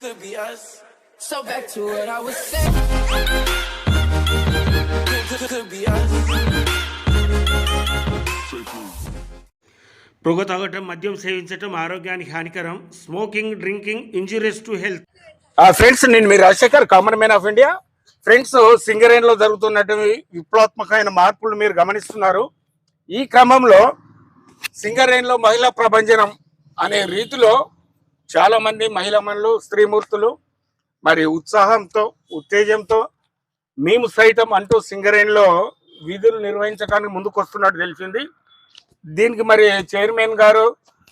could be us. So back to what I was saying. Could, could, could be us. పొగ తాగటం మద్యం సేవించటం ఆరోగ్యానికి హానికరం smoking drinking injurious to health friends నేను మీ Rajasekhar common man of India friends సింగరేన్లో జరుగుతున్నటువంటి విప్లవాత్మకమైన మార్పులు మీరు గమనిస్తున్నారు ఈ క్రమంలో సింగరేన్లో మహిళా ప్రభంజనం అనే రీతిలో చాలా మంది మహిళమణులు స్త్రీమూర్తులు మరి ఉత్సాహంతో ఉత్తేజంతో మేము సైతం అంటూ సింగరేణిలో వీధులు విధులు నిర్వహించడానికి ముందుకు వస్తున్నట్టు తెలిసింది. దీనికి మరి చైర్మన్ గారు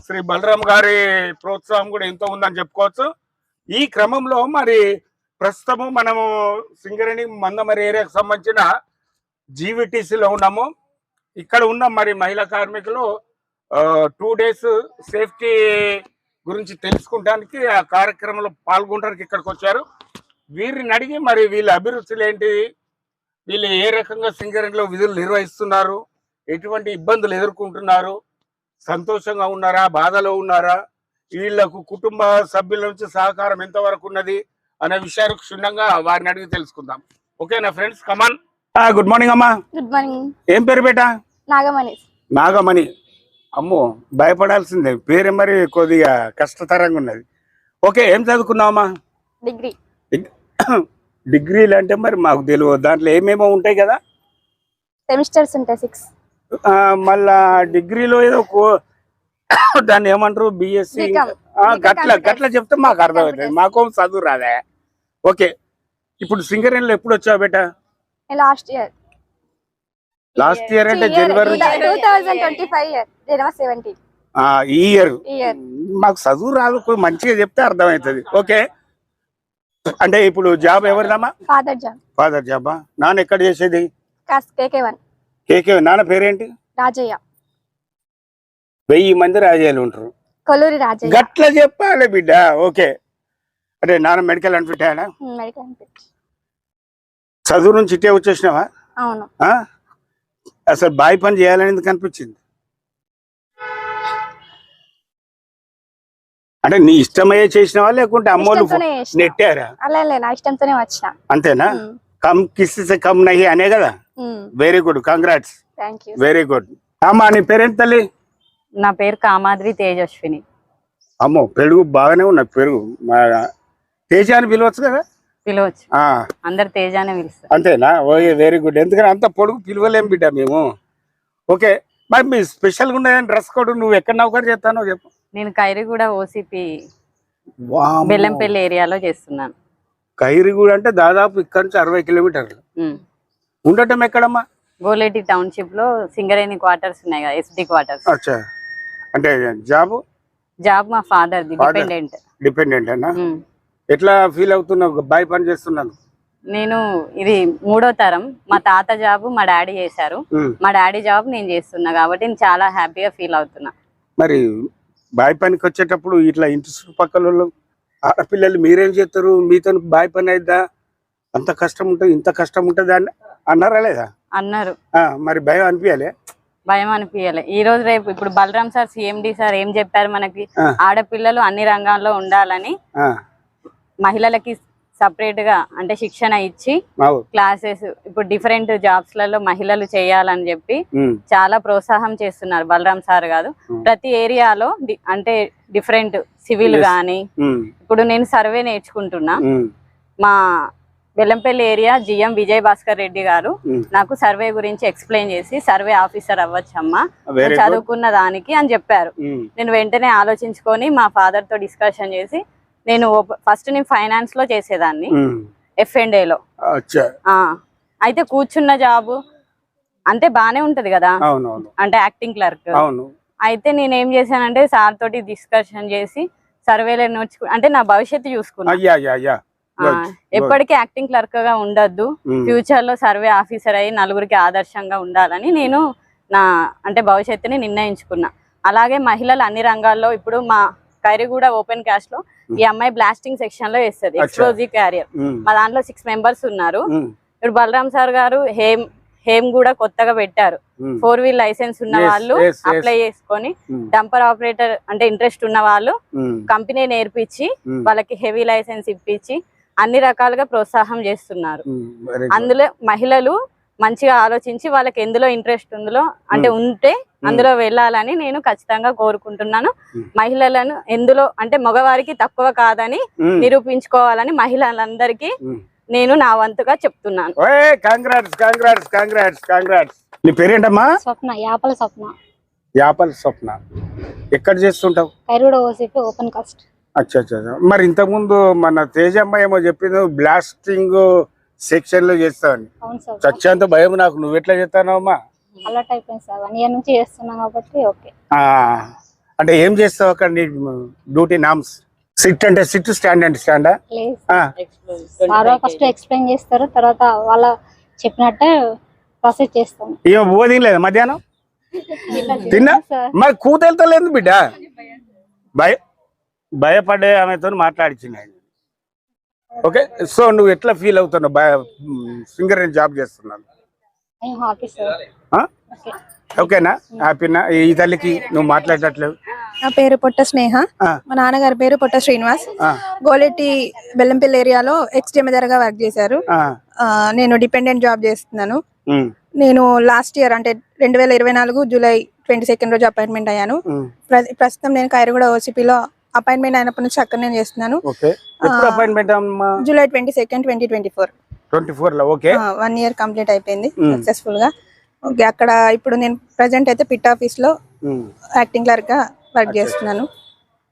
శ్రీ బలరాం గారి ప్రోత్సాహం కూడా ఎంతో ఉందని చెప్పుకోవచ్చు. ఈ క్రమంలో మరి ప్రస్తుతము మనము సింగరేణి మందమరి ఏరియాకు సంబంధించిన జీవిటీసీలో ఉన్నాము. ఇక్కడ ఉన్న మరి మహిళా కార్మికులు టూ డేస్ సేఫ్టీ గురించి తెలుసుకుంటానికి ఆ కార్యక్రమంలో పాల్గొనడానికి ఇక్కడికి వచ్చారు. వీరిని అడిగి మరి వీళ్ళ అభిరుచులు ఏంటి? వీళ్ళు ఏ రకంగా సింగరేణిలో విధులు నిర్వహిస్తున్నారు? ఎటువంటి ఇబ్బందులు ఎదుర్కొంటున్నారు? సంతోషంగా ఉన్నారా? బాధలో ఉన్నారా? వీళ్ళకు కుటుంబ సభ్యుల నుంచి సహకారం ఎంతవరకు ఉన్నది? అనే విషయాలు క్షుణ్ణంగా వారిని అడిగి తెలుసుకుందాం. ఓకేనా friends? Come on. Good morning అమ్మా. Good morning. ఏం పేరు బేటా? నాగమణి. నాగమణి. అమ్మో భయపడాల్సిందే. పేరే మరి కొద్దిగా కష్టతరంగా ఉన్నది ఓకే ఏం చదువుకున్నావమ్మా? డిగ్రీ. డిగ్- డిగ్రీలు అంటే మరి మాకు తెలియదు. దాంట్లో ఏమేమో ఉంటాయి కదా? సెమిస్టర్స్ ఉంటాయి సిక్స్. మళ్ళా డిగ్రీలో ఏదో దాన్ని ఏమంటారు? బిఎస్సి. గట్ల. గట్ల చెప్తే మాకు అర్థమవుతుంది. మాకు చదువు రాదే? ఓకే. ఇప్పుడు సింగరేణిలో ఎప్పుడు వచ్చావు బేట? Last year. లాస్ట్ ఇయర్ అంటే జనవరి two thousand twenty five year జనవరి సెవెంటీన్ ఆ, ఈ ఇయర్ మాకు చదువు రాదు మంచిగా చెప్తే అర్థమవుతుంది. ఓకే అంటే ఇప్పుడు జాబ్ ఎవరిదమ్మా? ఫాదర్ జాబ్ ఫాదర్ జాబా నాన్న ఎక్కడ చేసేది? కాస్ కేకే వన్ కేకే నాన్న పేరేంటి? రాజయ్య. వెయ్యి మంది రాజేయాలు ఉంటారు. కొల్లూరి రాజయ్య. గట్ల చెప్పాలి బిడ్డ. ఓకే అంటే నాన్న మెడికల్ మెడికల్ అనిపించి చదువు నుంచి ఇటే వచ్చేసినావా? అవును. ఆ? అసలు బాయ్ పని చేయాలని ఎందుకు అనిపించింది? అంటే నీ ఇష్టమయ్యే చేసినావా లేకుంటే అమ్మోళ్ళు. నెట్టారా? అలా లే నా ఇష్టంతోనే వచ్చిన. అంతేనా? కమ్ కిస్ కమ్ నహి అనే కదా? Very good congrats very good అమ్మా నీ పేరేంటి తల్లి? నా పేరు కామాద్రి తేజస్విని. అమ్మో పెరుగు బాగానే ఉన్నది పెరుగు. మా తేజ అని పిలవచ్చు కదా? పిలవచ్చు. అందరు తేజానే పిలుస్తారు. అంతేనా? ఓకే వెరీ గుడ్ ఎందుకంటే అంత పొడుగు పిలవలేం బిడ్డ మేము? ఓకే మరి మీ స్పెషల్గా ఉన్నదని డ్రెస్ కోడ్ నువ్వు ఎక్కడ నౌకరు చేస్తానో చెప్పు. నేను కైరిగూడ ఓసిపి. బెల్లంపల్లి ఏరియాలో చేస్తున్నాను. ఖైరిగూడ అంటే దాదాపు ఇక్కడ నుంచి అరవై కిలోమీటర్లు. ఉండటం ఎక్కడమ్మా? గోలేటి టౌన్షిప్లో సింగరేణి క్వార్టర్స్ ఉన్నాయి కదా ఎస్డి క్వార్టర్స్. అచ్చా. అంటే జాబ్? జాబ్ మా ఫాదర్. డిపెండెంట్. డిపెండెంట్ అన్నా ఎట్లా ఫీల్ అవుతున్నావు? బాయ్ పని చేస్తున్నాను. నేను ఇది మూడో తరం. మా తాత జాబ్ మా డాడీ చేశారు. మా డాడీ జాబ్ నేను చేస్తున్నా కాబట్టి నేను చాలా హ్యాపీగా ఫీల్ అవుతున్నా. మరి బాయ్ పనికి వచ్చేటప్పుడు ఇట్లా ఇంటి చుట్టుపక్కల ఆడపిల్లలు మీరేం చేస్తారు? మీతో బాయ్ పని అయిద్దా? అంత కష్టం ఉంటుంది ఇంత కష్టం ఉంటుంది అని అన్నారా లేదా? అన్నారు. మరి భయం అనిపించాలి భయం అనిపించాలి ఈ రోజు రేపు ఇప్పుడు బలరాం సార్ సిఎండి సార్ ఏం చెప్పారు మనకి. ఆడపిల్లలు అన్ని రంగాల్లో ఉండాలని మహిళలకి సపరేట్గా అంటే శిక్షణ ఇచ్చి క్లాసెస్ ఇప్పుడు డిఫరెంట్ జాబ్స్లలో మహిళలు చేయాలని చెప్పి చాలా ప్రోత్సాహం చేస్తున్నారు. బలరాం సార్ గారు. Hmm. ప్రతి ఏరియాలో అంటే డిఫరెంట్ సివిల్. గాని ఇప్పుడు నేను సర్వే నేర్చుకుంటున్నా. మా బెల్లంపల్లి ఏరియా జిఎం విజయ్ భాస్కర్ రెడ్డి గారు. నాకు సర్వే గురించి ఎక్స్ప్లెయిన్ చేసి సర్వే ఆఫీసర్ అవ్వచ్చమ్మా. చదువుకున్న దానికి అని చెప్పారు. నేను వెంటనే ఆలోచించుకొని మా ఫాదర్తో డిస్కషన్ చేసి నేను ఫస్ట్ నేను ఫైనాన్స్లో చేసేదాన్ని. ఎఫ్ అండ్ ఏలో అచ్చా. అయితే కూర్చున్న జాబు అంటే బానే ఉంటది కదా. అంటే యాక్టింగ్ క్లర్క్ అయితే నేను ఏం చేశానంటే సార్ తోటి డిస్కషన్ చేసి సర్వేలో నేర్చుకు అంటే నా భవిష్యత్తు చూసుకున్నా. ఎప్పటికీ యాక్టింగ్ క్లర్క్గా ఉండొద్దు. ఫ్యూచర్లో సర్వే ఆఫీసర్ అయ్యి నలుగురికి ఆదర్శంగా ఉండాలని నేను నా అంటే భవిష్యత్తుని నిర్ణయించుకున్నా. అలాగే మహిళలు అన్ని రంగాల్లో ఇప్పుడు మా కైరిగూడ ఓపెన్ క్యాస్ట్లో ఈ అమ్మాయి బ్లాస్టింగ్ సెక్షన్లో వేస్తుంది. ఎక్స్ప్లోజివ్ క్యారియర్ మా దాంట్లో సిక్స్ మెంబర్స్ ఉన్నారు ఇప్పుడు బలరాం సార్ గారు హేమ్ హేమ్ కూడా కొత్తగా పెట్టారు. ఫోర్ వీల్ లైసెన్స్ ఉన్న వాళ్ళు. అప్లై చేసుకొని. డంపర్ ఆపరేటర్ అంటే ఇంట్రెస్ట్ ఉన్న వాళ్ళు. కంపెనీ నేర్పించి. వాళ్ళకి హెవీ లైసెన్స్ ఇప్పించి అన్ని రకాలుగా ప్రోత్సాహం చేస్తున్నారు. అందులో మహిళలు మంచిగా ఆలోచించి వాళ్ళకి ఎందులో ఇంట్రెస్ట్ ఉందో అంటే ఉంటే అందులో వెళ్ళాలని నేను ఖచ్చితంగా కోరుకుంటున్నాను. మహిళలను ఎందులో అంటే మగవారికి తక్కువ కాదని. నిరూపించుకోవాలని మహిళలందరికీ. నేను నా వంతుగా చెప్తున్నాను. ఓయ్ కాంగ్రాట్స్ కాంగ్రాట్స్ కాంగ్రాట్స్ కాంగ్రాట్స్ నీ పేరేంటమ్మా? స్వప్న యాపల స్వప్న. యాపల్ స్వప్న. ఎక్కడ చేస్తుంటావు? కైరుడ ఓసిపి ఓపెన్ కాస్ట్. అచ్చా అచ్చా అచ్చా. మరి ఇంతకుముందు మన తేజమ్మ ఏమో చెప్పింది బ్లాస్టింగ్ సెక్షన్లో చేస్తావని చచ్చేంత భయం నాకు. నువ్వు ఎట్లా చేస్తానమ్మా? అలర్ట్ అయిపోయింది సార్. వన్ ఇయర్ నుంచి చేస్తున్నాం కాబట్టి ఓకే. అంటే ఏం చేస్తావు అక్కడ నీ డ్యూటీ నామ్స్? సిట్ అంటే సిట్ స్టాండ్ అంటే స్టాండా? ఫస్ట్ ఎక్స్ప్లెయిన్ చేస్తారు తర్వాత వాళ్ళ చెప్పినట్టే ప్రాసెస్ చేస్తాం. ఏమో బోధిం లేదా మధ్యాహ్నం? తిన్నా? మరి కూతెళ్తలేదు బిడ్డ? భయ భయపడే ఆమెతో మాట్లాడిచ్చింది ఓకే? సో నువ్వు ఎట్లా ఫీల్ అవుతున్నావు? సింగర్ జాబ్ చేస్తున్నాను. ఓకేనా? హ్యాపీనా? ఈ తల్లికి నువ్వు మాట్లాడట్లేవు నా పేరు పొట్ట స్నేహ. మా నాన్నగారి పేరు పొట్ట శ్రీనివాస్. గోలెట్టి బెల్లంపల్లి ఏరియాలో ఎక్స్గా వర్క్ చేశారు. నేను డిపెండెంట్ జాబ్ చేస్తున్నాను. నేను లాస్ట్ ఇయర్ అంటే రెండు వేల ఇరవై నాలుగు జూలై ట్వంటీ సెకండ్ రోజు అపాయింట్మెంట్ అయ్యాను. ప్రస్తుతం నేను కైరగూడ ఓసిపిలో అపాయింట్మెంట్ అయినప్పటి నుంచి అక్కడ నేను చేస్తున్నాను. Appointment July twenty second twenty twenty four. Twenty ఫోర్లో ఓకే. వన్ ఇయర్ కంప్లీట్ అయిపోయింది. సక్సెస్ఫుల్గా ఓకే అక్కడ ఇప్పుడు నేను ప్రజెంట్ అయితే పిట్ ఆఫీస్లో. యాక్టింగ్ క్లర్క్గా వర్క్ చేస్తున్నాను.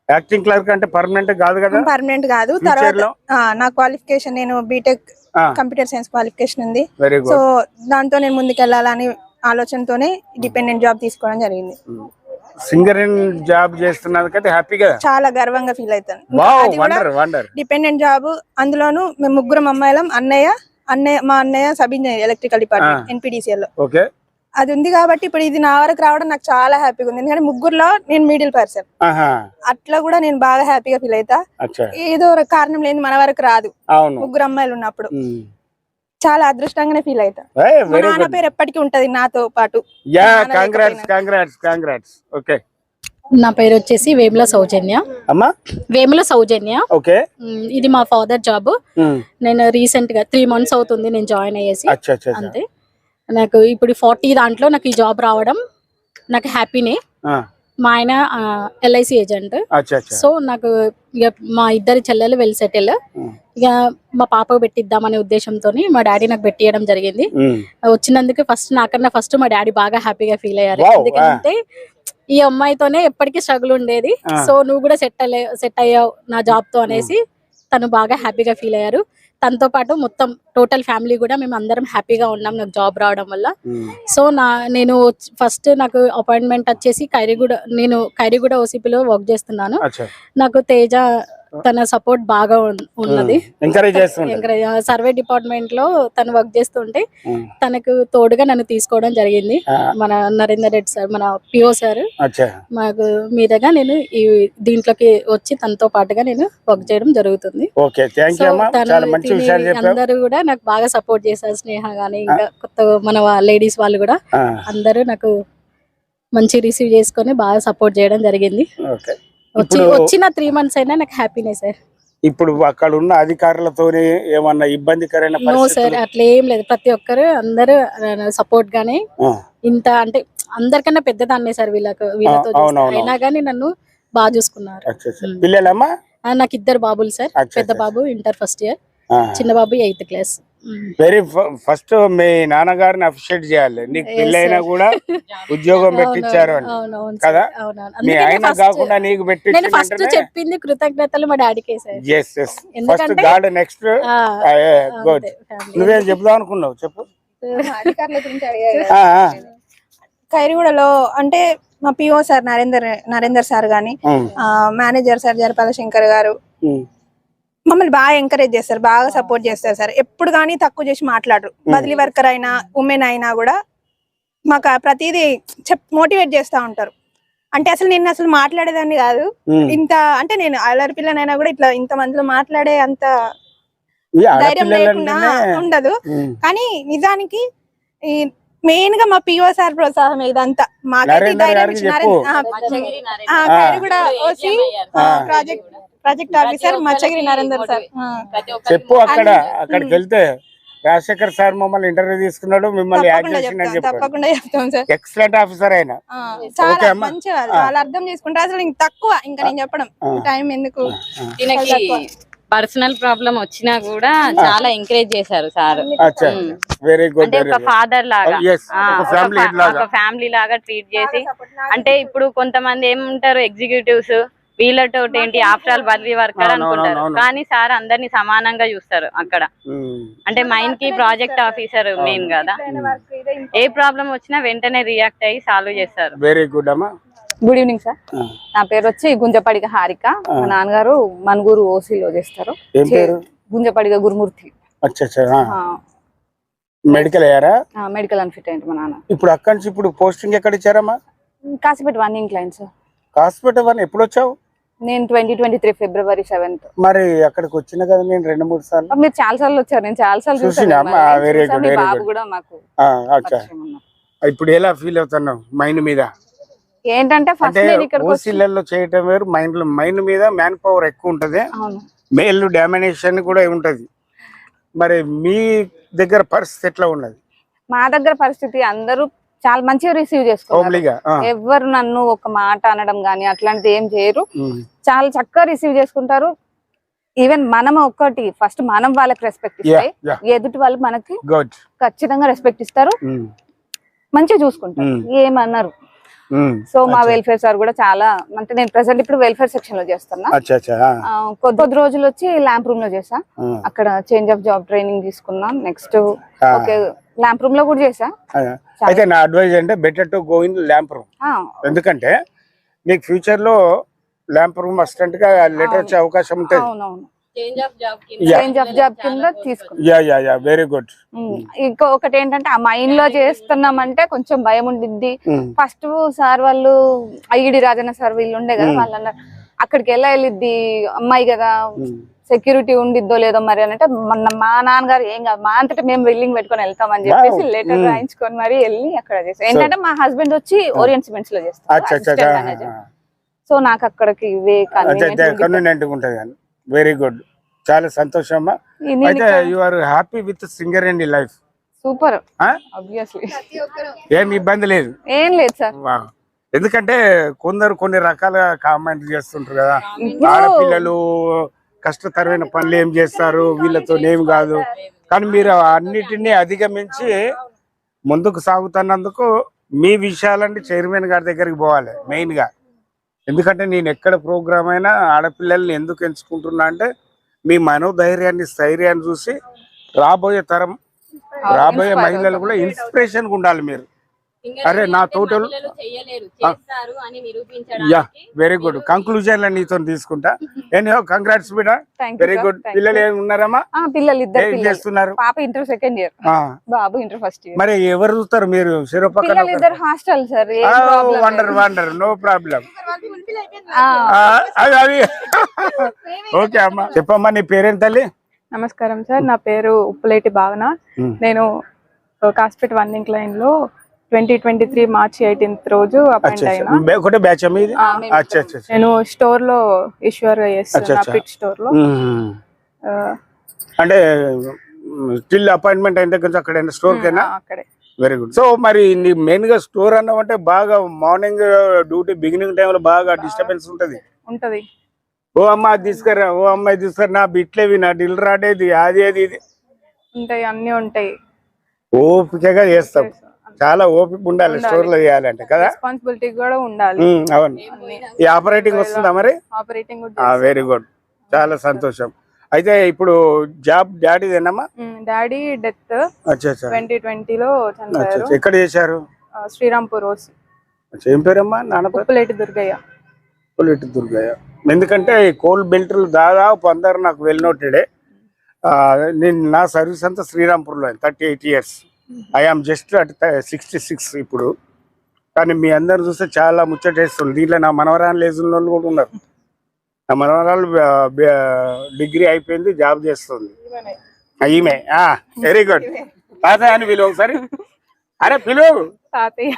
యాక్టింగ్ క్లర్క్ అంటే పర్మనెంట్ కాదు కదా? పర్మనెంట్ కాదు. తర్వాత నా క్వాలిఫికేషన్ నేను బీటెక్ కంప్యూటర్ సైన్స్ క్వాలిఫికేషన్ ఉంది. సో దాంతో నేను ముందుకెళ్ళాలని ఆలోచనతోనే డిపెండెంట్ జాబ్ తీసుకోవడం జరిగింది. సింగర్ జాబ్ చేస్తున్నది కదా? హ్యాపీగా చాలా గర్వంగా ఫీల్ అవుతాను. డిపెండెంట్ జాబ్ అందులోను మేము ముగ్గురం అమ్మాయిలం అన్నయ్య అన్నయ్య మా అన్నయ్య సబ్ ఇంజనీర్ ఎలక్ట్రికల్ డిపార్ట్మెంట్. ఎన్పిడిసిఎల్లో ఓకే అది ఉంది కాబట్టి ఇప్పుడు ఇది నా వరకు రావడం నాకు చాలా హ్యాపీగా ఉంది. ఎందుకంటే ముగ్గురులో నేను మిడిల్ పర్సన్ అట్లా కూడా నేను బాగా హ్యాపీగా ఫీల్ అవుతా. ఏదో ఒక కారణం లేని మన వరకు రాదు. ముగ్గురు అమ్మాయిలు ఉన్నప్పుడు. చాలా అదృష్టంగానే ఫీల్ అవుతా మా నాన్న పేరు ఎప్పటికీ ఉంటది నాతో పాటు. యా నాన్న కాంగ్రాట్స్ లేకపోయినా. కాంగ్రాట్స్ కాంగ్రాట్స్ ఓకే నా పేరు వచ్చేసి వేముల సౌజన్య. అమ్మా? వేముల సౌజన్య. ఓకే ఇది మా ఫాదర్ జాబ్. నేను రీసెంట్గా త్రీ మంత్స్ అవుతుంది నేను జాయిన్ అయ్యేసి. అచ్చా అచ్చా అచ్చా. అంతే. నాకు ఇప్పుడు ఫార్టీ దాంట్లో నాకు ఈ జాబ్ రావడం నాకు హ్యాపీనే ఆ, మా ఆయన ఎల్ఐసి ఏజెంట్ సో నాకు ఇక మా ఇద్దరి చెల్లెలు వెల్ సెటిల్. ఇక మా పాపకు పెట్టిద్దామనే ఉద్దేశంతో మా డాడీ నాకు పెట్టియడం జరిగింది. వచ్చినందుకు ఫస్ట్ నాకన్నా ఫస్ట్ మా డాడీ బాగా హ్యాపీగా ఫీల్ అయ్యారు. ఎందుకంటే ఈ అమ్మాయితోనే ఎప్పటికీ స్ట్రగుల్ ఉండేది. సో నువ్వు కూడా సెట్ అయ్యే సెట్ అయ్యావు నా జాబ్తో అనేసి. తను బాగా హ్యాపీగా ఫీల్ అయ్యారు. తనతో పాటు మొత్తం టోటల్ ఫ్యామిలీ కూడా మేము అందరం హ్యాపీగా ఉన్నాం నాకు జాబ్ రావడం వల్ల. ఉమ్. సో నా నేను ఫస్ట్ నాకు అపాయింట్మెంట్ వచ్చేసి ఖైరీగూడ నేను ఖైరీగూడ ఓసిపిలో వర్క్ చేస్తున్నాను. నాకు తేజ తన సపోర్ట్ బాగా ఉన్- ఉన్నది. ఎంకరేజ్ సర్వే డిపార్ట్మెంట్లో తను వర్క్ చేస్తుంటే. తనకు తోడుగా నన్ను తీసుకోవడం జరిగింది. మన నరేందర్ రెడ్డి సార్ మన పిఓ సార్. మాకు మీదగా నేను ఈ దీంట్లోకి వచ్చి తనతో పాటుగా నేను వర్క్ చేయడం జరుగుతుంది. అందరూ కూడా నాకు బాగా సపోర్ట్ చేశారు స్నేహ గానీ ఇంకా కొత్త మన లేడీస్ వాళ్ళు కూడా అందరూ నాకు మంచి రిసీవ్ చేసుకొని బాగా సపోర్ట్ చేయడం జరిగింది. వచ్చిన త్రీ మంత్స్ అయినా నాకు హ్యాపీనే సార్ ఇప్పుడు అక్కడ ఉన్న అధికారులతోని ఏమన్నా ఇబ్బందికరమైన నో సార్ అట్లా ఏం లేదు. ప్రతి ఒక్కరు అందరూ సపోర్ట్ గానే ఇంత అంటే అందరికన్నా పెద్దదాన్నే సార్ వీళ్ళకు వీళ్ళతో అయినా కానీ నన్ను బాగా చూసుకున్నారు. పిల్లలమ్మా? నాకు ఇద్దరు బాబులు సార్ పెద్ద. బాబు ఇంటర్ ఫస్ట్ ఇయర్. చిన్న బాబు ఎయిత్ క్లాస్ వెరీ ఫస్ట్ మీ నాన్నగారిని అప్రిషియేట్ చేయాలి. నీకు పెళ్ళైనా. కూడా ఉద్యోగం పెట్టించారు అని. కదా? మీ ఆయన కాకుండా నీకు నేను ఫస్ట్ పెట్టి చెప్పింది కృతజ్ఞతలు మా డాడీకే sir yes yes first God next good. నువ్వేం చెప్దాం అనుకున్నావు? చెప్పు. ఖైరుగూడలో అంటే మా PO sir Narender Narender sir గాని మేనేజర్ సార్ జరపాల శంకర్ గారు మమ్మల్ని బాగా ఎంకరేజ్ చేస్తారు బాగా సపోర్ట్ చేస్తారు సార్. ఎప్పుడు కానీ తక్కువ చేసి మాట్లాడరు. బదిలీ వర్కర్ అయినా ఉమెన్ అయినా కూడా మాకు ప్రతిదీ చెప్ మోటివేట్ చేస్తూ ఉంటారు. అంటే అసలు నేను అసలు మాట్లాడేదాన్ని కాదు. ఇంత అంటే నేను అల్లరి పిల్లనైనా కూడా ఇట్లా ఇంత మందిలో మాట్లాడే అంత ధైర్యం లేకుండా ఉండదు. కానీ నిజానికి ఈ మెయిన్గా మా పిఓ సార్ ప్రోత్సాహం ఇదంతా. మాకైతే ధైర్యం కూడా OC project project officer Machagiri Narender sir. చెప్పు అక్కడ అక్కడికి వెళ్తే రాజశేఖర్ సార్ మమ్మల్ని ఇంటర్వ్యూ తీసుకున్నాడు మిమ్మల్ని తప్పకుండా చెప్తాం చెప్పాడు. తప్పకుండా చెప్తాం సార్. ఎక్సలెంట్ ఆఫీసర్ అయినా ఆ, చాలా. మంచిగా చాలా అర్థం చేసుకుంటారు. అసలు ఇంక తక్కువ ఇంకా నేను చెప్పడం. టైం ఎందుకు? పర్సనల్ ప్రాబ్లం వచ్చినా కూడా చాలా ఎంకరేజ్ చేశారు సార్. అచ్చా. వెరీ గుడ్ ఒక ఫాదర్ లాగా Oh, లాగా. ఒక ఫ్యామిలీ లాగా. ట్రీట్ చేసి అంటే ఇప్పుడు కొంతమంది ఏమంటారు ఎగ్జిక్యూటివ్స్ వీళ్ళతో ఏంటి ఆఫ్టర్ ఆల్ బదిలీ వర్కర్ అనుకుంటారు. కానీ సార్ అందరిని సమానంగా చూస్తారు అక్కడ. అంటే మైండ్కి ప్రాజెక్ట్ ఆఫీసర్ మెయిన్ కదా. ఏ ప్రాబ్లం వచ్చినా వెంటనే రియాక్ట్ అయ్యి సాల్వ్ చేస్తారు. వెరీ గుడ్ అమ్మా. గుడ్ ఈవినింగ్ సార్ నా పేరు వచ్చి గుంజపడిగ హారిక. మా నాన్నగారు మనుగురు ఓసీలో చేస్తారు. గుంజపడిగ గురుమూర్తి. మెడికల్ అయ్యారా? మెడికల్ అని ఫిట్ అయింది మా నాన్న. ఇప్పుడు అక్కడి నుంచి ఇప్పుడు పోస్టింగ్ ఎక్కడ ఇచ్చారమ్మా? Kasipet one client sir hospital అని ఎప్పుడు వచ్చావు? నేను twenty twenty three February seventh. మరి అక్కడికి వచ్చిన కదా నేను రెండు మూడు సార్లు. మీరు చాలా సార్లు వచ్చారు. నేను చాలా సార్లు చూసినా. కూడా మాకు. ఇప్పుడు ఎలా ఫీల్ అవుతున్నావు మైండ్ మీద? ఏంటంటే ఫస్ట్ నేను ఇక్కడికి వచ్చి ఓసీలలో చేయటం వేరు మైండ్ మైండ్ మీద మ్యాన్ పవర్ ఎక్కువ ఉంటది. మేల్ డామినేషన్ కూడా ఉంటది. మరి మీ దగ్గర పరిస్థితి ఎట్లా ఉన్నది? మా దగ్గర పరిస్థితి అందరూ చాలా మంచిగా రిసీవ్ ఆ, ఎవరు నన్ను ఒక మాట అనడం గానీ అట్లాంటిది ఏం చేయరు. చాలా చక్కగా రిసీవ్ చేసుకుంటారు. ఈవెన్ మనం ఒక్కటి ఫస్ట్ మనం వాళ్ళకి రెస్పెక్ట్ ఇస్తాయి ఎదుటి వాళ్ళు మనకి ఖచ్చితంగా రెస్పెక్ట్ ఇస్తారు. మంచిగా చూసుకుంటారు. ఏమన్నారు సో మా. వెల్ఫేర్ సార్ కూడా చాలా అంటే నేను ప్రెసెంట్ ఇప్పుడు వెల్ఫేర్ సెక్షన్లో చేస్తున్నా. కొద్ది కొద్ది రోజులు వచ్చి ల్యాంప్ రూమ్లో చేసా అక్కడ చేంజ్ ఆఫ్ జాబ్ ట్రైనింగ్ తీసుకున్నా. నెక్స్ట్. ఓకే ల్యాంప్ రూమ్లో కూడా చేసా. అయితే నా అడ్వైజ్ అంటే better to go in lamp room ఆ, ఎందుకంటే నీకు ఫ్యూచర్లో ల్యాంప్ రూమ్ అసిస్టెంట్గా లెటర్ వచ్చే అవకాశం ఉంటుంది. అవునవును. Change of job Yeah. Change of job కింద తీసుకున్నా yeah yeah yeah very good మ్మ్. ఇంకో ఒకటి ఏంటంటే ఆ మైండ్లో చేస్తున్నామంటే కొంచెం భయం ఉండిద్ది. ఫస్ట్ సార్ వాళ్ళు ఐడి రాజన్న సార్ వీళ్ళు ఉండే కదా మ్మ్. వాళ్ళు అన్నారు అక్కడికి ఎలా వెళ్ళిద్ది? అమ్మాయి కదా. సెక్యూరిటీ ఉండిద్దో లేదో మరి అని అంటే మన మా నాన్నగారు ఏం కాదు మా అంతటా మేము బిల్డింగ్ పెట్టుకొని వెళ్తామని చెప్పేసి. లెటర్ మ్మ్. రాయించుకొని మరి వెళ్ళి అక్కడ చేస్తాం ఏంటంటే మా హస్బెండ్ వచ్చి ఓరియంట్ సిమెంట్స్లో మేనేజర్ సో నాకు అక్కడికి ఇవే కన్వీనియంట్ ఉంటుంది వెరీ గుడ్ చాలా సంతోషం అమ్మా. అయితే you are happy with singer and life super obviously ఏం ఇబ్బంది లేదు. ఏం లేదు సార్. ఎందుకంటే కొందరు కొన్ని రకాలుగా కామెంట్ చేస్తుంటారు కదా. ఆడపిల్లలు కష్టతరమైన పనులు ఏం చేస్తారు? వీళ్ళతో ఏం కాదు. కానీ మీరు అన్నిటినీ అధిగమించి ముందుకు సాగుతున్నందుకు మీ విషయాలంటే చైర్మన్ గారి దగ్గరికి పోవాలి మెయిన్గా ఎందుకంటే నేను ఎక్కడ ప్రోగ్రామ్ అయినా ఆడపిల్లల్ని ఎందుకు ఎంచుకుంటున్నా అంటే మీ మనోధైర్యాన్ని స్థైర్యాన్ని చూసి రాబోయే తరం రాబోయే మహిళలు కూడా ఇన్స్పిరేషన్ ఉండాలి మీరు. అరే, నా తోటలు- చేయలేరు ఆ. చేస్తారు అని యా వెరీ గుడ్ కంక్లూజన్ నీతో తీసుకుంటా. ఎనీ కంగ్రాట్స్ బిడ వెరీ గుడ్ పిల్లలు ఏమి ఉన్నారమ్మా? పిల్లలు ఇద్దరు చేస్తున్నారు? పాప ఇంటర్ సెకండ్ ఇయర్ బాబు ఇంటర్ ఫస్ట్ ఇయర్ మరి ఎవరు చూస్తారు మీరు? శిరోపక్కన పిల్లలు ఇద్దరు hostel sir wonder wonder no problem అది అది. ఓకే అమ్మా. చెప్పమ్మా నీ పేరేంటి తల్లి? నమస్కారం సార్ నా పేరు ఉప్పులేటి భావన. నేను కాస్పేట్ వన్ లైన్లో twenty twenty three March eighteenth రోజు అపాయింట్ అయినా ఒకటే బ్యాచ్. నేను స్టోర్లో ఇష్యూర్గా. పిట్ స్టోర్లో అంటే స్టిల్ అపాయింట్మెంట్ అయిన దగ్గర అక్కడ స్టోర్ కైనా అక్కడే. Very good. సో మరి నీ మెయిన్గా స్టోర్ అన్నావంటే బాగా మార్నింగ్ డ్యూటీ బిగినింగ్ టైంలో బాగా డిస్టర్బెన్స్ ఉంటది. ఉంటది. ఓ అమ్మ అది తీసుకురా ఓ అమ్మాయి తీసుకురా నా బిట్లేవి నా డిల్ రాడేది అది అది ఇది. ఉంటాయి అన్ని ఉంటాయి. ఓపికగా చేస్తాం. చాలా ఓపిక ఉండాలి స్టోర్లో చేయాలంటే కదా? రెస్పాన్సిబిలిటీ కూడా ఉండాలి. అవును. ఈ ఆపరేటింగ్ వస్తుందా మరి? ఆపరేటింగ్ వెరీ గుడ్ చాలా సంతోషం. అయితే ఇప్పుడు జాబ్ డాడీదేనమ్మా డాడీ డెత్ ట్వంటీ చనిపోయారు అచ్చా. ఎక్కడ చేశారు? శ్రీరాంపూర్ అచ్చా, ఏం పేరమ్మా? నాన్న ఉప్పులేటి దుర్గయ్య. పొలిటి దుర్గయ్య. ఎందుకంటే ఈ కోల్ బెల్ట్లు దాదాపు అందరు నాకు వెళ్ళినోటెడే నేను నా సర్వీస్ అంతా శ్రీరాంపూర్లో thirty eight years I am just at sixty six ఇప్పుడు. కానీ మీ అందరు చూస్తే చాలా ముచ్చటేస్తుంది. దీంట్లో నా మనవరాలు లేచిన వాళ్ళు కూడా ఉన్నారు. నా మనవరాలు డిగ్రీ అయిపోయింది జాబ్ చేస్తుంది. ఆ, ఈమె. వెరీ గుడ్ తాత అని వీళ్ళు ఒకసారి. అరే పిలువు. తాతయ్య.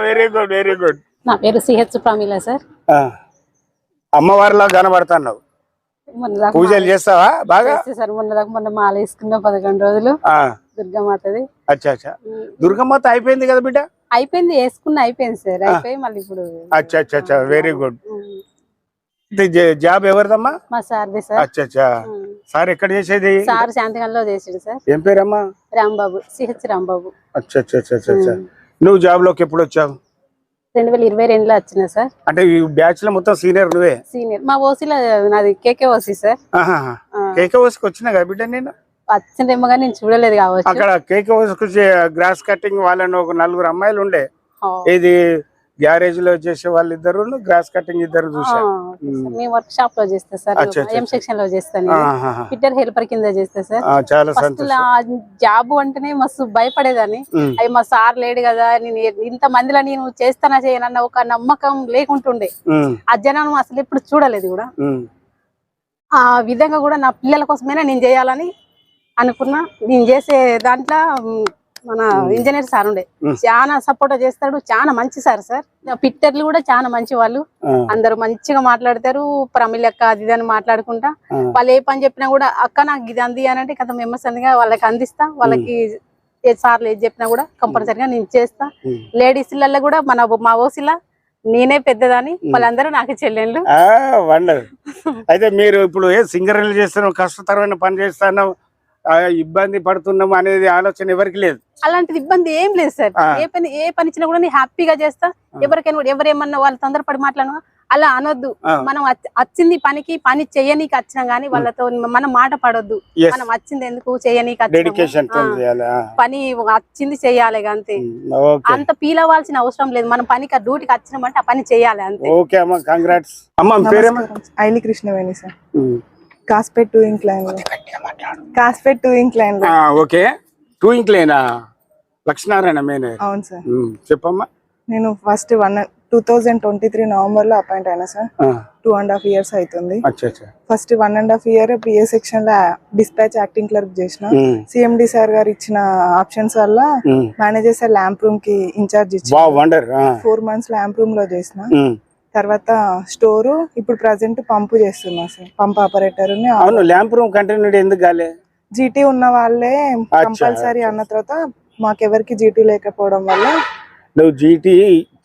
వెరీ గుడ్ వెరీ గుడ్ నా పేరు సిహెచ్ ప్రమీల సార్. అమ్మవారిలో కనబడుతున్నావు. పూజలు చేస్తావా బాగా? సార్ మొన్న దాకా మొన్న మాల వేసుకున్న పదకొండు రోజులు. ఆ, దుర్గామాతది అచ్చా అచ్చా. దుర్గమ్మత అయిపోయింది కదా బిడ్డ? అయిపోయింది వేసుకున్న అయిపోయింది సార్ అయిపోయి మళ్ళీ ఇప్పుడు అచ్చా అచ్చా అచ్చా వెరీ గుడ్ జాబ్ ఎవరిదమ్మా? మా సార్ది సార్. అచ్చా అచ్చా. సార్ ఎక్కడ చేసేది? సార్ శాంతిగంలో చేసాడు సార్. ఏం పేరమ్మా? రాంబాబు సిహెచ్ రాంబాబు. అచ్చా అచ్చా అచ్చా అచ్చా అచ్చా. నువ్వు జాబ్లోకి ఎప్పుడు వచ్చావు? రెండు వేల ఇరవై రెండులో వచ్చిన సార్. అంటే ఈ బ్యాచ్లో మొత్తం సీనియర్ నువ్వే? సీనియర్. మా ఓసీలో నాది కేకే ఓసీ సార్. కేకే వసుకు వచ్చినా కదా బిడ్డ నేను? వచ్చిందేమో కానీ నేను చూడలేదు కావచ్చు. అక్కడ కేకే గ్రాస్ కటింగ్ వాళ్ళని ఒక నలుగురు అమ్మాయిలు ఉండే. ఇది గ్యారేజ్లో చేసే వాళ్ళు ఇద్దరు గ్రాస్ కటింగ్ ఇద్దరు ఆ, చూసా. Okay sir. మేము వర్క్ షాప్లో చేస్తా సార్. ఎం. సెక్షన్లో చేస్తాను హెల్పర్ కింద చేస్తా సార్. చాలా సంతోషం. జాబ్ అంటేనే మస్తు భయపడేదాన్ని. అవి మా సార్ లేడు కదా నేను ఇంత మందిలో నేను చేస్తానా చేయనన్న ఒక నమ్మకం లేకుంటుండే. ఆ జనం అసలు ఎప్పుడు చూడలేదు కూడా. ఆ విధంగా కూడా నా పిల్లల కోసమైనా నేను చేయాలని అనుకున్నా. నేను చేసే దాంట్లో మన ఇంజనీర్ సార్ ఉండే. చాలా సపోర్ట్ చేస్తాడు. చాలా మంచి సార్ సార్. పిట్టర్లు కూడా చాలా మంచి వాళ్ళు. అందరూ మంచిగా మాట్లాడతారు. ప్రమిళ అక్క అది అని మాట్లాడుకుంటా. వాళ్ళు ఏ పని చెప్పినా కూడా అక్క నాకు ఇది అంది అని అంటే కథ మెమ్మసందిగా వాళ్ళకి అందిస్తా. వాళ్ళకి ఏ సార్లు ఏది చెప్పినా కూడా కంపల్సరిగా నేను చేస్తా. లేడీస్ కూడా మన మా ఓసిలా నేనే పెద్దదాని వాళ్ళందరూ నాకు చెల్లెళ్ళు. వండర్. అయితే మీరు ఇప్పుడు ఏ సింగర్లు చేస్తున్నాం కష్టతరమైన పని చేస్తాను ఇబ్బంది పడుతున్నాం అనేది ఆలోచన ఎవరికి లేదు. అలాంటిది ఇబ్బంది ఏం లేదు సార్. ఏ పని ఏ పని ఇచ్చినా కూడా నేను హ్యాపీగా చేస్తా. ఎవరికైనా కూడా ఎవరేమన్నా వాళ్ళు తొందరపడి మాట్లాడినా అలా అనొద్దు. మనం వచ్చి- వచ్చింది పనికి పని చెయ్యనీకి వచ్చినాం గానీ వాళ్ళతో మనం మాట పడొద్దు. మనం వచ్చింది ఎందుకు. చేయాలి ఆ. పని వచ్చింది చెయ్యాలి ఇక అంతే. అంత ఫీల్ అవ్వాల్సిన అవసరం లేదు. మనం పనికి డ్యూటీకి వచ్చినామంటే ఆ పని చెయ్యాలి అంతే. ఓకే అమ్మ కంగ్రాట్స్ అమ్మ మీ పేరేమా? Aili Krishnaveni sir. Kasipet two incline Kasipet two incline okay two ఇంక్లేనా Lakshminarayana మేనే అవును సార్. చెప్పమ్మా. నేను first one two thousand twenty three నవంబర్లో అపాయింట్ అయినా sir two and half years అవుతుంది. First one and half year PA సెక్షన్లో డిస్పాచ్ యాక్టింగ్ క్లర్క్ చేసిన. CMD sir గారు ఇచ్చిన ఆప్షన్స్ వల్ల. మేనేజర్ సార్ ల్యాంప్ రూమ్కి ఇన్ఛార్జ్ ఇచ్చి ఫోర్ మంత్స్ ల్యాంప్ రూమ్లో చేసిన. తర్వాత స్టోరు ఇప్పుడు ప్రజెంట్ పంపు చేస్తున్నా సార్. పంప్ ఆపరేటర్ అవును ల్యాంప్ రూమ్ కంటిన్యూడ్ ఎందుకు కాలే? జీటీ ఉన్న వాళ్ళే కంపల్సరీ అన్న తర్వాత మాకెవరికి జీటీ లేకపోవడం వల్ల నువ్వు జీటీ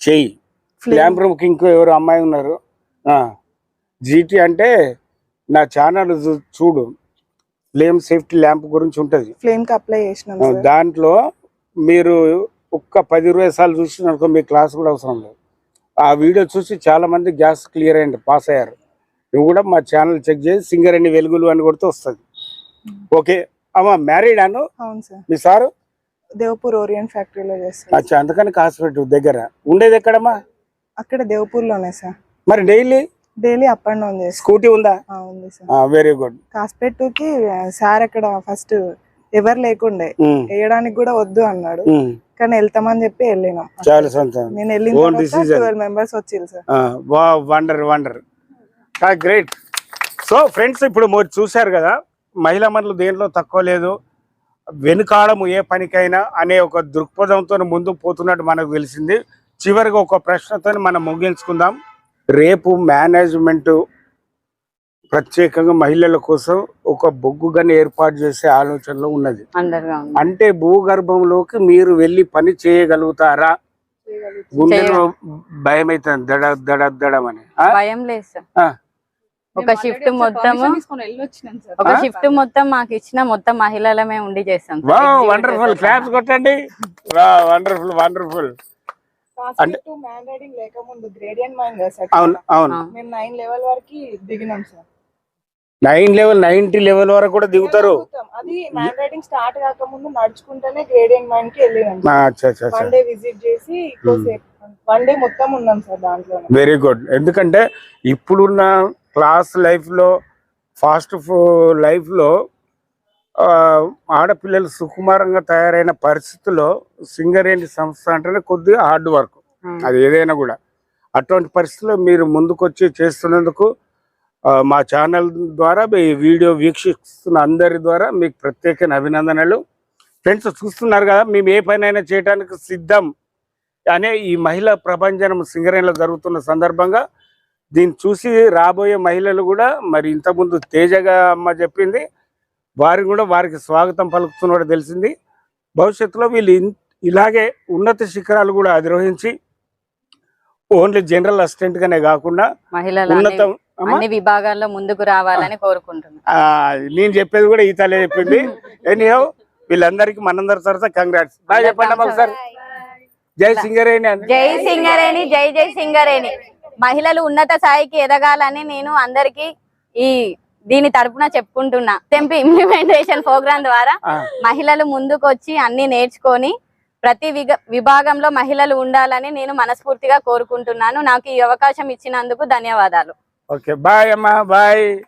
చెయ్యి. ల్యాంప్ రూమ్కి ఇంకో ఎవరు అమ్మాయి ఉన్నారు. జీటీ అంటే నా ఛానల్ చూడు. ఫ్లేమ్ సేఫ్టీ ల్యాంప్ గురించి ఉంటది. ఫ్లేమ్కి అప్లై చేసినాం దాంట్లో మీరు ఒక్క పది ఇరవై సార్లు చూసినారు మీ క్లాస్ కూడా అవసరం లేదు. ఆ వీడియో చూసి చాలా మంది గ్యాస్ క్లియర్ అయ్యండి పాస్ అయ్యారు. నువ్వు కూడా మా ఛానల్ చెక్ చేసి సింగర్ అని వెలుగులు అని కొడితే వస్తుంది. ఓకే అమ్మ మ్యారీడ్ అను? అవును సార్. మీ సారు? దేవపూర్ ఓరియంట్ ఫ్యాక్టరీలో చేస్తాం అచ్చా అందుకని హాస్పిటల్ దగ్గర. ఉండేది ఎక్కడమ్మా? అక్కడ దేవపూర్లోనే సార్. మరి daily? Daily up and down చేస్తాం. స్కూటీ ఉందా? ఉంది సార్. Very good. కాస్పేట్కి సార్ అక్కడ ఫస్ట్ ఎవరు లేకుండే. వేయడానికి కూడా వద్దు అన్నాడు. కానీ వెళ్తామని చెప్పి వెళ్ళినాం. చాలా సంతోషం. నేను వెళ్ళిన మెంబర్స్ వచ్చింది sir. Wonder wonder. Great. So friends ఇప్పుడు మీరు చూశారు కదా మహిళా మనులు దేంట్లో తక్కువ లేదు. వెనుకాడము ఏ పనికైనా అనే ఒక దృక్పథంతో ముందు పోతున్నట్టు మనకు తెలిసింది. చివరిగా ఒక ప్రశ్నతో మనం ముగించుకుందాం. రేపు మేనేజ్మెంట్ ప్రత్యేకంగా మహిళల కోసం ఒక బొగ్గు గని ఏర్పాటు చేసే ఆలోచనలో ఉన్నది. అంటే భూగర్భంలోకి మీరు వెళ్ళి పని చేయగలుగుతారా? గుండెలో భయం అవుతుంది దడ దడ దడమని ఆ? భయం లేదు సార్. ఆ. ఒక షిఫ్ట్ మొత్తము ఒక షిఫ్ట్ మొత్తం మాకు ఇచ్చిన మొత్తం మహిళలమే ఉండి చేస్తాం వండర్ఫుల్. క్లాప్స్ కొట్టండి. వా వండర్ఫుల్ వండర్ఫుల్ అంటే- అవును అవును. మేము నైన్ లెవెల్ వరకు దిగినాం sir. Nine level ninety level వరకు కూడా దిగుతారు. అది మ్యాన్ రైడింగ్ స్టార్ట్ కాకముందు నడుచుకుంటేనే గ్రేడియన్ మైన్కి వెళ్ళినాం ఆ, అచ్చా అచ్చా అచ్చా. వన్ డే విజిట్ చేసి వన్ డే మొత్తం ఉన్నాం సార్ దాంట్లో వెరీ గుడ్ ఎందుకంటే ఇప్పుడున్న క్లాస్ లైఫ్లో ఫాస్ట్ లైఫ్లో ఆడపిల్లలు సుకుమారంగా తయారైన పరిస్థితుల్లో సింగరేణి సంస్థ అంటేనే కొద్దిగా హార్డ్ వర్క్ Hmm. అది ఏదైనా కూడా. అటువంటి పరిస్థితుల్లో మీరు ముందుకొచ్చి చేస్తున్నందుకు మా ఛానల్ ద్వారా ఈ వీడియో వీక్షిస్తున్న అందరి ద్వారా మీకు ప్రత్యేక అభినందనలు. ఫ్రెండ్స్ చూస్తున్నారు కదా మేము ఏ పనైనా చేయడానికి సిద్ధం అనే ఈ మహిళా ప్రభంజనం సింగరేణిలో జరుగుతున్న సందర్భంగా దీన్ని చూసి రాబోయే మహిళలు కూడా మరి ఇంతకుముందు తేజగా అమ్మ చెప్పింది. వారి కూడా వారికి స్వాగతం పలుకుతున్నట్టు తెలిసింది. భవిష్యత్తులో వీళ్ళు ఇలాగే ఉన్నత శిఖరాలు కూడా అధిరోహించి ఓన్లీ జనరల్ అసిస్టెంట్ గానే కాకుండా ఉన్నత అన్ని- విభాగాల్లో ముందుకు రావాలని కోరుకుంటున్నాను నేను చెప్పేది కూడా ఈతలే చెప్పింది. ఎనీహౌ వీళ్ళందరికీ మనందరి తరఫున కంగ్రాట్స్ బాగా చెప్పండి ఒకసారి. జై సింగరేణి జై సింగరేణి జై జై సింగరేణి. మహిళలు ఉన్నత స్థాయికి ఎదగాలని నేను అందరికి ఈ దీని తరపున చెప్పుకుంటున్నా. తెంపి ఇంప్లిమెంటేషన్ ప్రోగ్రామ్ ద్వారా మహిళలు ముందుకు వచ్చి అన్ని నేర్చుకొని ప్రతి విభాగంలో మహిళలు ఉండాలని నేను మనస్ఫూర్తిగా కోరుకుంటున్నాను. నాకు ఈ అవకాశం ఇచ్చినందుకు ధన్యవాదాలు. Okay, bye, Emma. Bye.